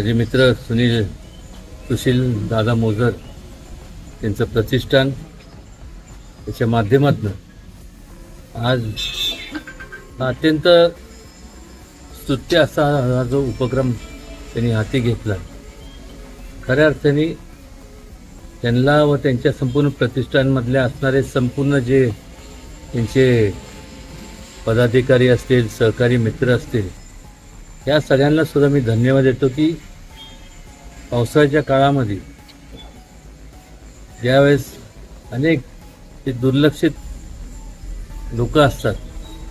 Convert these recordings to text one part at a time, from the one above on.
माझे मित्र सुनील सुशील दादा मोजर त्यांचं प्रतिष्ठान त्याच्या माध्यमातून आज अत्यंत स्तुत्य असा हा जो उपक्रम त्यांनी हाती घेतला. खऱ्या अर्थाने त्यांना व त्यांच्या संपूर्ण प्रतिष्ठानमधल्या असणारे संपूर्ण जे त्यांचे पदाधिकारी असतील सहकारी मित्र असतील या सगळ्यांना सुद्धा मी धन्यवाद देतो की पावसाळ्याच्या काळामध्ये ज्यावेळेस अनेक जे दुर्लक्षित लोक असतात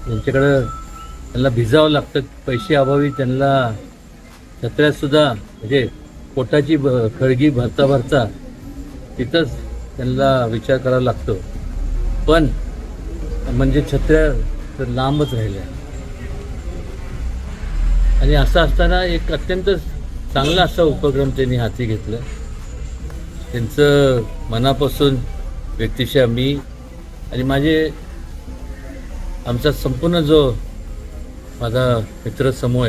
त्यांच्याकडं त्यांना भिजावं लागतं पैसे अभावी त्यांना छत्र्यातसुद्धा म्हणजे पोटाची ब खळगी भरता भरता तिथंच त्यांना विचार करावा लागतो. पण म्हणजे छत्र्या तर लांबच राहिल्या. आणि असं असताना एक अत्यंत चांगला असा उपक्रम त्यांनी हाती घेतला. त्यांचं मनापासून व्यक्तिशः मी आणि माझे आमचा संपूर्ण जो माझा मित्रसमूह आहे